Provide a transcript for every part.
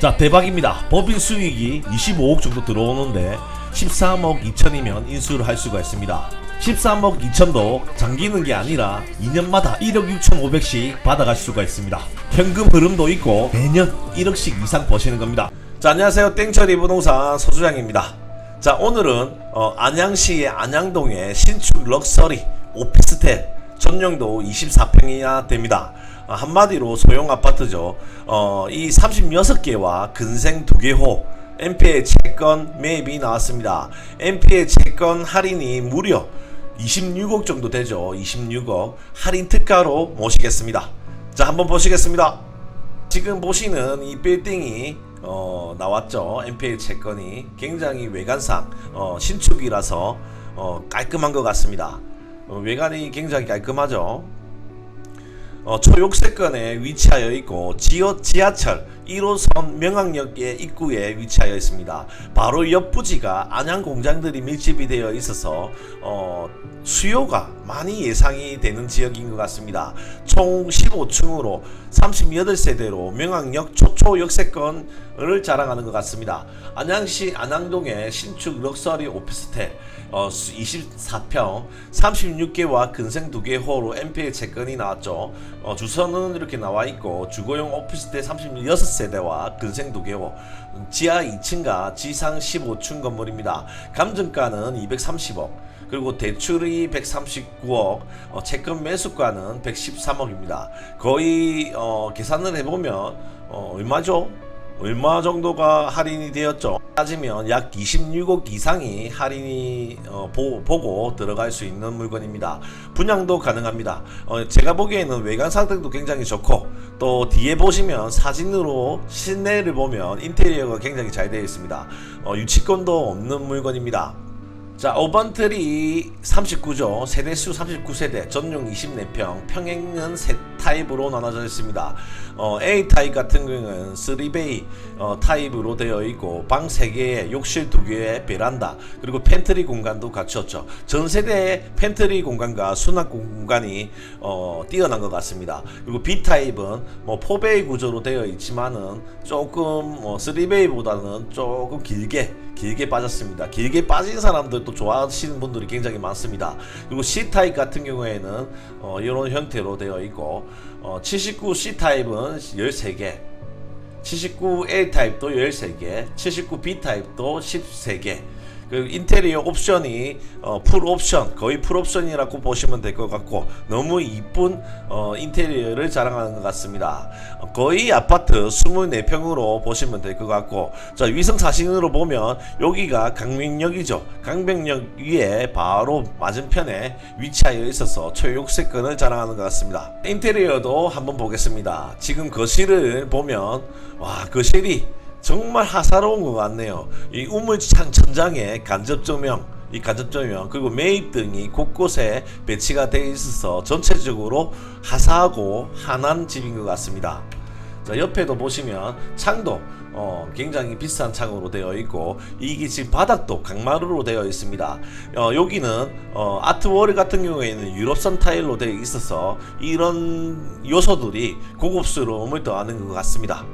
자 대박입니다. 법인 수익이 25억 정도 들어오는데 13억 2천이면 인수를 할 수가 있습니다. 13억 2천도 잠기는 게 아니라 2년마다 1억 6천5백씩 받아갈 수가 있습니다. 현금 흐름도 있고 매년 1억씩 이상 버시는 겁니다. 자 안녕하세요 땡처리 부동산 서주장입니다. 자 오늘은 어, 안양시의 안양동의 신축 럭셔리 오피스텔 전용도 24평이나 됩니다. 어, 한마디로 소형 아파트죠. 어, 이 36개와 근생 2개호 MP의 채권 매입이 나왔습니다. MP의 채권 할인이 무려 26억 정도 되죠. 26억 할인 특가로 모시겠습니다. 자 한번 보시겠습니다. 지금 보시는 이 빌딩이 어, 나왔죠. MPL 채권이 굉장히 외관상 어, 신축이라서 어, 깔끔한 것 같습니다. 어, 외관이 굉장히 깔끔하죠. 어, 초록세권에 위치하여 있고 지하, 지하철 1호선 명항역의 입구에 위치하여 있습니다. 바로 옆 부지가 안양 공장들이 밀집이 되어 있어서 어, 수요가 많이 예상이 되는 지역인 것 같습니다. 총 15층으로 38세대로 명항역 초초 역세권을 자랑하는 것 같습니다. 안양시 안양동의 신축 럭셔리 오피스텔 어, 24평 36개와 근생 2개 호로 MPL 채권이 나왔죠. 어, 주소는 이렇게 나와 있고 주거용 오피스텔 36 세대와 근생 2개호 지하 2층과 지상 15층 건물입니다. 감정가는 230억 그리고 대출이 139억, 어, 채권 매수가는 113억입니다. 거의 어, 계산을 해보면 어, 얼마죠? 얼마 정도가 할인이 되었죠? 따지면 약 26억 이상이 할인이 어, 보, 보고 들어갈 수 있는 물건입니다. 분양도 가능합니다. 어, 제가 보기에는 외관 상태도 굉장히 좋고 또 뒤에 보시면 사진으로 실내를 보면 인테리어가 굉장히 잘 되어 있습니다. 어, 유치권도 없는 물건입니다. 자, 오반트리 39조, 세대수 39세대, 전용 24평, 평행은 세 타입으로 나눠져 있습니다. 어, A 타입 같은 경우는 3베이 어, 타입으로 되어 있고 방 3개에 욕실 2개에 베란다 그리고 팬트리 공간도 갖추었죠. 전 세대의 팬트리 공간과 수납 공간이 어, 뛰어난 것 같습니다. 그리고 B 타입은 뭐 4베이 구조로 되어 있지만은 조금 뭐 3베이보다는 조금 길게 길게 빠졌습니다. 길게 빠진 사람들도 좋아하시는 분들이 굉장히 많습니다. 그리고 C 타입 같은 경우에는 어, 이런 형태로 되어 있고 어, 79 C 타입은 13개, 79 A 타입도 13개, 79 B 타입도 13개. 그 인테리어 옵션이 어, 풀 옵션 거의 풀 옵션이라고 보시면 될 것 같고 너무 이쁜 어, 인테리어를 자랑하는 것 같습니다. 어, 거의 아파트 24평으로 보시면 될 것 같고 자 위성 사진으로 보면 여기가 강명역이죠. 강병역 위에 바로 맞은편에 위치하여 있어서 초육색권을 자랑하는 것 같습니다. 인테리어도 한번 보겠습니다. 지금 거실을 보면 와 거실이 정말 화사로운 것 같네요. 이 우물창 천장에 간접 조명, 이 간접 조명 그리고 매입 등이 곳곳에 배치가 되어 있어서 전체적으로 화사하고 환한 집인 것 같습니다. 자 옆에도 보시면 창도 어, 굉장히 비싼 창으로 되어 있고 이게 지금 바닥도 강마루로 되어 있습니다. 어, 여기는 어, 아트워크 같은 경우에는 유럽산 타일로 되어 있어서 이런 요소들이 고급스러움을 더하는 것 같습니다.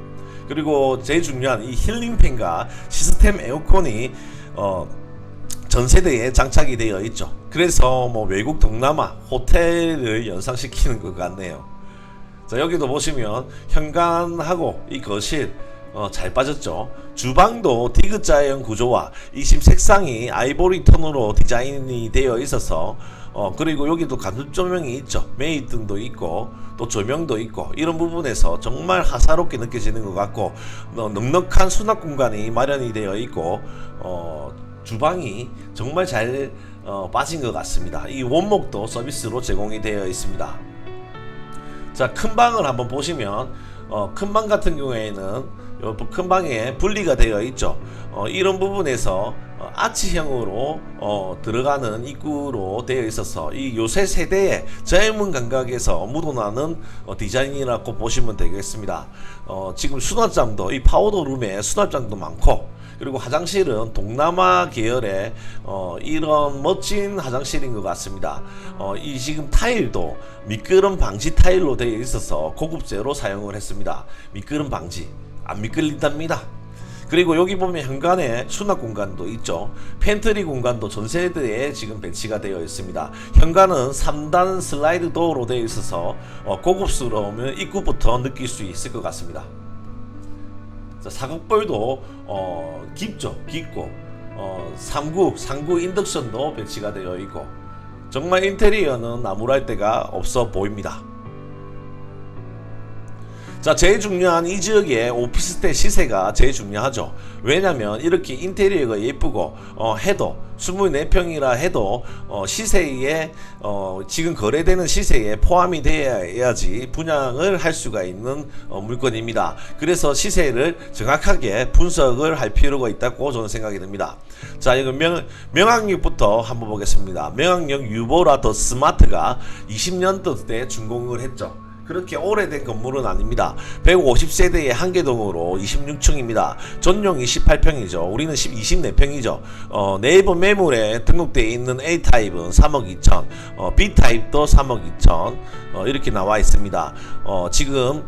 그리고 제일 중요한 이 힐링팬과 시스템 에어컨이 어, 전 세대에 장착이 되어 있죠. 그래서 뭐 외국 동남아 호텔을 연상시키는 것 같네요. 자 여기도 보시면 현관하고 이 거실 어, 잘 빠졌죠. 주방도 디귿자형 구조와 이집 색상이 아이보리 톤으로 디자인이 되어 있어서 어, 그리고 여기도 간접 조명이 있죠. 메이 등도 있고 또 조명도 있고 이런 부분에서 정말 화사롭게 느껴지는 것 같고 어, 넉넉한 수납 공간이 마련이 되어 있고 어, 주방이 정말 잘 어, 빠진 것 같습니다. 이 원목도 서비스로 제공이 되어 있습니다. 자, 큰 방을 한번 보시면 어, 큰 방 같은 경우에는 요 큰 방에 분리가 되어 있죠. 어, 이런 부분에서 어, 아치형으로 어, 들어가는 입구로 되어 있어서 이 요새 세대의 젊은 감각에서 묻어나는 어, 디자인이라고 보시면 되겠습니다. 어, 지금 수납장도 이 파우더 룸에 수납장도 많고 그리고 화장실은 동남아 계열의 어, 이런 멋진 화장실인 것 같습니다. 어, 이 지금 타일도 미끄럼 방지 타일로 되어 있어서 고급재로 사용을 했습니다. 미끄럼 방지. 안 미끌린답니다. 그리고 여기 보면 현관에 수납 공간도 있죠. 팬트리 공간도 전세대에 지금 배치가 되어 있습니다. 현관은 3단 슬라이드 도어로 되어 있어서 어, 고급스러우면 입구부터 느낄 수 있을 것 같습니다. 자, 사각벌도 어, 깊죠. 깊고 어, 3구, 3구 인덕션도 배치가 되어 있고 정말 인테리어는 나무랄 데가 없어 보입니다. 자, 제일 중요한 이 지역의 오피스텔 시세가 제일 중요하죠. 왜냐면 이렇게 인테리어가 예쁘고 어, 해도 24평이라 해도 어, 시세에 어, 지금 거래되는 시세에 포함이 되어야지 분양을 할 수가 있는 어, 물건입니다. 그래서 시세를 정확하게 분석을 할 필요가 있다고 저는 생각이 듭니다. 자, 이거 명, 명학역부터 한번 보겠습니다. 명학역 유보라 더 스마트가 20년도 때 준공을 했죠. 그렇게 오래된 건물은 아닙니다. 150세대의 한계동으로 26층입니다. 전용 28평이죠. 우리는 10, 24평이죠. 어, 네이버 매물에 등록되어 있는 A 타입은 3억 2천, 어, B 타입도 3억 2천 어, 이렇게 나와 있습니다. 어, 지금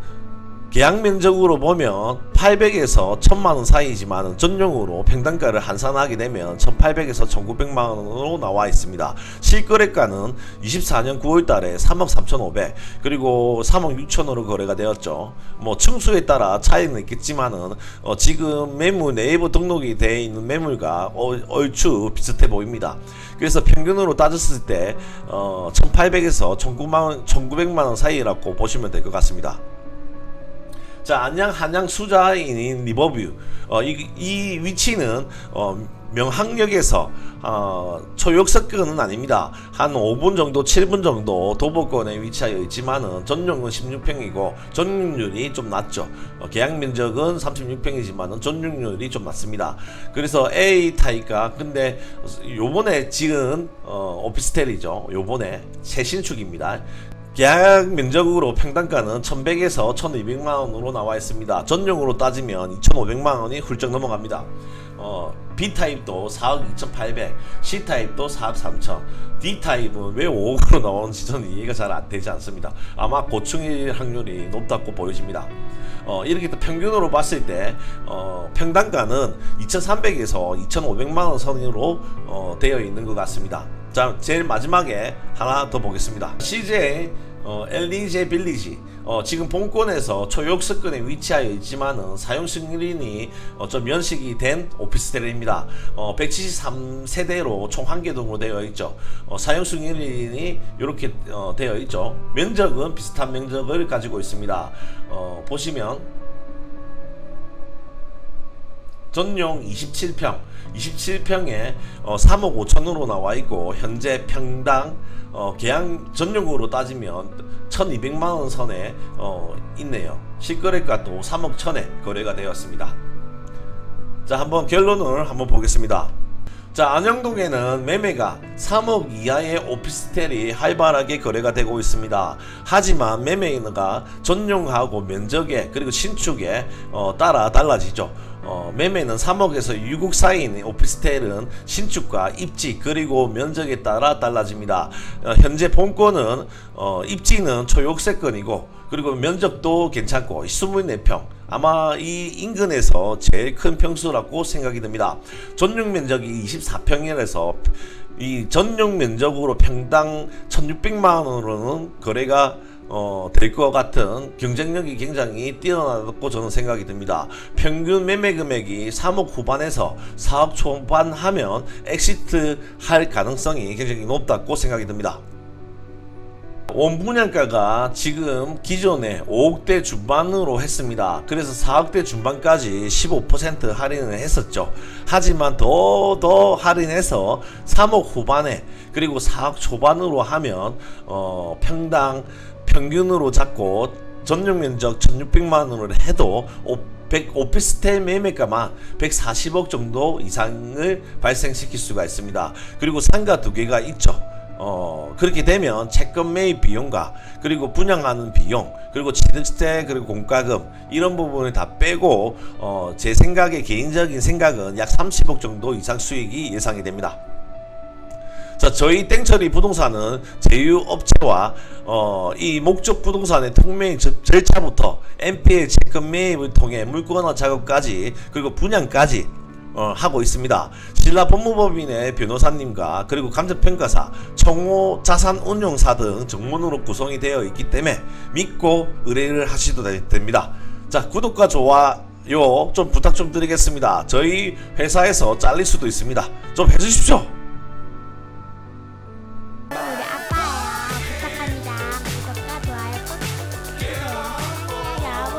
계약 면적으로 보면 800에서 1000만 원 사이지만 전용으로 평당가를 환산하게 되면 1800에서 1900만 원으로 나와 있습니다. 실거래가는 24년 9월 달에 3억 3,500 그리고 3억 6천으로 거래가 되었죠. 뭐 층수에 따라 차이는 있겠지만은 어, 지금 매물 네이버 등록이 되어 있는 매물과 어, 얼추 비슷해 보입니다. 그래서 평균으로 따졌을 때 어, 1800에서 1900만 원, 1900만 원 사이라고 보시면 될 것 같습니다. 자 안양 한양 수자인인 리버뷰 어, 이, 이 위치는 어, 명항역에서 어, 초역세권은 아닙니다. 한 5분 정도, 7분 정도 도보권에 위치하여 있지만은 전용은 16평이고 전용률이 좀 낮죠. 어, 계약 면적은 36평이지만은 전용률이 좀 낮습니다. 그래서 A 타입가 근데 요번에 지은 어, 오피스텔이죠. 요번에 최신축입니다. 계약 면적으로 평당가는 1100에서 1200만 원으로 나와 있습니다. 전용으로 따지면 2500만 원이 훌쩍 넘어갑니다. 어, B 타입도 4억 2800, C 타입도 4억 3천, D 타입은 왜 5억으로 나오는지 저는 이해가 잘 안 되지 않습니다. 아마 고층일 확률이 높다고 보여집니다. 어, 이렇게 또 평균으로 봤을 때 어, 평당가는 2,300에서 2,500만 원 선으로 어, 되어 있는 것 같습니다. 자, 제일 마지막에 하나 더 보겠습니다. CJ 어, 엘리제 빌리지 어, 지금 본권에서 초역세권에 위치하여 있지만은 사용 승인이 어, 좀 연식이 된 오피스텔입니다. 어, 173세대로 총 한 개 동으로 되어 있죠. 어, 사용 승인이 이렇게 어, 되어 있죠. 면적은 비슷한 면적을 가지고 있습니다. 어, 보시면 전용 27평, 27평에 어, 3억 5천으로 나와 있고 현재 평당 어, 계약 전용으로 따지면 1,200만 원 선에 어, 있네요. 실거래가도 3억 천에 거래가 되었습니다. 자, 한번 결론을 한번 보겠습니다. 자, 안영동에는 매매가 3억 이하의 오피스텔이 활발하게 거래가 되고 있습니다. 하지만 매매가 전용하고 면적에 그리고 신축에 어, 따라 달라지죠. 어, 매매는 3억에서 6억 사이인 오피스텔은 신축과 입지 그리고 면적에 따라 달라집니다. 어, 현재 본권은 어, 입지는 초역세권이고 그리고 면적도 괜찮고 24평 아마 이 인근에서 제일 큰 평수라고 생각이 듭니다. 전용 면적이 24평이라서 이 전용 면적으로 평당 1,600만 원으로는 거래가 어, 될 것 같은 경쟁력이 굉장히 뛰어나다고 저는 생각이 듭니다. 평균 매매 금액이 3억 후반에서 4억 초반 하면 엑시트 할 가능성이 굉장히 높다고 생각이 듭니다. 원분양가가 지금 기존에 5억대 중반으로 했습니다. 그래서 4억대 중반까지 15% 할인을 했었죠. 하지만 더 더 할인해서 3억 후반에 그리고 4억 초반으로 하면 어, 평당 평균으로 잡고 전용 면적 1600만 원을 해도 오, 100, 오피스텔 매매가만 140억 정도 이상을 발생시킬 수가 있습니다. 그리고 상가 두 개가 있죠. 어, 그렇게 되면 채권 매입 비용과 그리고 분양하는 비용 그리고 취득세 그리고 공과금 이런 부분을 다 빼고 어, 제 생각에 개인적인 생각은 약 30억 정도 이상 수익이 예상이 됩니다. 자, 저희 땡처리 부동산은 제휴업체와 어, 이 목적 부동산의 절- 절차부터 NPL 체크 매입을 통해 물건화 작업까지 그리고 분양까지 어, 하고 있습니다. 신라 법무법인의 변호사님과 그리고 감정평가사, 청호 자산운용사 등 전문으로 구성이 되어 있기 때문에 믿고 의뢰를 하셔도 되- 됩니다. 자, 구독과 좋아 요 좀 부탁 좀 드리겠습니다. 저희 회사에서 잘릴 수도 있습니다. 좀 해주십시오.